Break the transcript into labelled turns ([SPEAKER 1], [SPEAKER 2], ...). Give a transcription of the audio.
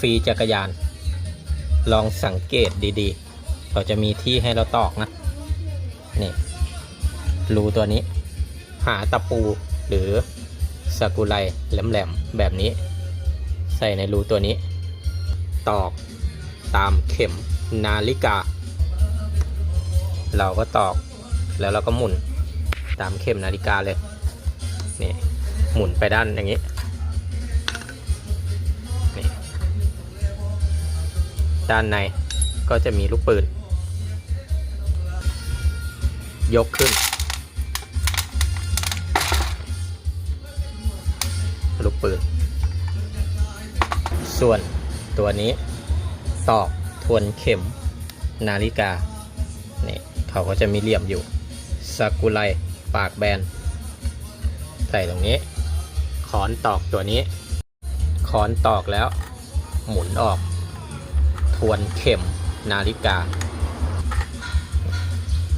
[SPEAKER 1] ฟรีจักรยาน ลองสังเกตดีๆเขาจะมีที่ให้เราตอกนะ นี่ รูตัวนี้ หาตะปูหรือสกุไลแหลมๆ แบบนี้ ใส่ในรูตัวนี้ ตอกตามเข็มนาฬิกา เราก็ตอกแล้วเราก็หมุนตามเข็มนาฬิกาเลย นี่ หมุนไปด้านอย่างนี้ ด้านในก็จะมีลูกปืน ยกขึ้น ลูกปืน ส่วนตัวนี้ตอกทวนเข็มนาฬิกา นี่เขาก็จะมีเหลี่ยมอยู่สากุไลปากแบน ใส่ตรงนี้ ขอนตอกตัวนี้ ขอนตอกแล้วหมุนออก วนเข็มนาฬิกา